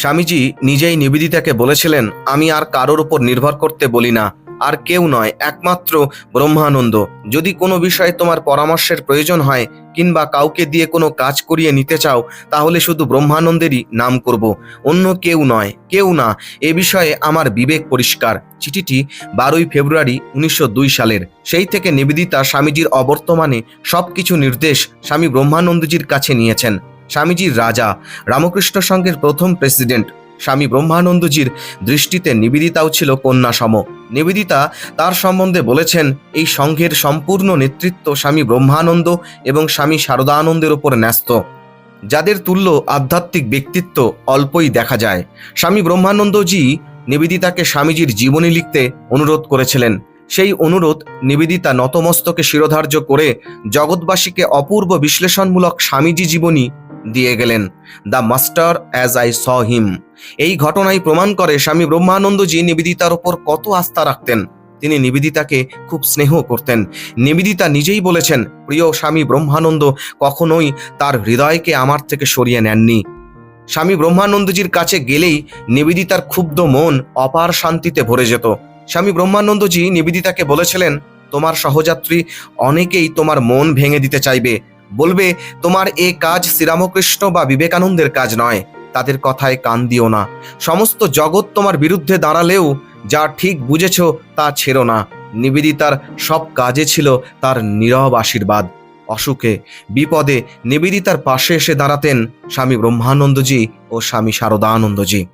স্বামীজি নিজেই নিবেদিতাকে বলেছিলেন, আমি আর কারোর উপর নির্ভর করতে বলি না, আর কেউ নয়, একমাত্র ব্রহ্মানন্দ। যদি কোনো বিষয়ে তোমার পরামর্শের প্রয়োজন হয়, কিংবা কাউকে দিয়ে কোনো কাজ করিয়ে নিতে চাও, তাহলে শুধু ব্রহ্মানন্দেরই নাম করব। অন্য কেউ নয়, কেউ না, এ বিষয়ে আমার বিবেক পরিষ্কার। চিঠিটি বারোই ফেব্রুয়ারি উনিশশো দুই সালের। সেই থেকে নিবেদিতা স্বামীজির অবর্তমানে সব কিছু নির্দেশ স্বামী ব্রহ্মানন্দজির কাছে নিয়েছেন। স্বামীজির রাজা রামকৃষ্ণ সংঘের প্রথম প্রেসিডেন্ট স্বামী ব্রহ্মানন্দজির দৃষ্টিতে নিবেদিতাও ছিল কন্যা সম নিবেদিতা তার সম্বন্ধে বলেছেন, এই সংঘের সম্পূর্ণ নেতৃত্ব স্বামী ব্রহ্মানন্দ এবং স্বামী শারদানন্দের ওপর ন্যস্ত। যাদের তুল্য আধ্যাত্মিক ব্যক্তিত্ব অল্পই দেখা যায়। স্বামী ব্রহ্মানন্দজি নিবেদিতাকে স্বামীজির জীবনী লিখতে অনুরোধ করেছিলেন। সেই অনুরোধ নিবেদিতা নতমস্তকে শিরোধার্য করে জগৎবাসীকে অপূর্ব বিশ্লেষণমূলক স্বামীজি জীবনী দিয়ে গেলেন। The master as I saw him. এই ঘটনাই প্রমাণ করে স্বামী ব্রহ্মানন্দজি নিবেদিতার ওপর কত আস্থা রাখতেন। তিনি নিবেদিতাকে খুব স্নেহ করতেন। নিবেদিতা নিজেই বলেছেন, প্রিয় স্বামী ব্রহ্মানন্দ, কখনোই তার হৃদয়কে আমার থেকে সরিয়ে নেননি। স্বামী ব্রহ্মানন্দজির কাছে গেলেই নিবেদিতার ক্ষুব্ধ মন অপার শান্তিতে ভরে যেত। স্বামী ব্রহ্মানন্দজি নিবেদিতাকে বলেছিলেন, তোমার সহযাত্রী অনেকেই তোমার মন ভেঙে দিতে চাইবে। বলবে, তোমার এ কাজ শ্রীরামকৃষ্ণ বা বিবেকানন্দের কাজ নয়, তাদের কথায় কান দিও না। সমস্ত জগৎ তোমার বিরুদ্ধে দাঁড়ালেও যা ঠিক বুঝেছ তা ছেড়ো না। নিবেদিতার সব কাজে ছিল তার নীরব আশীর্বাদ। অসুখে, বিপদে নিবেদিতার পাশে এসে দাঁড়াতেন স্বামী ব্রহ্মানন্দজি ও স্বামী শারদানন্দজি।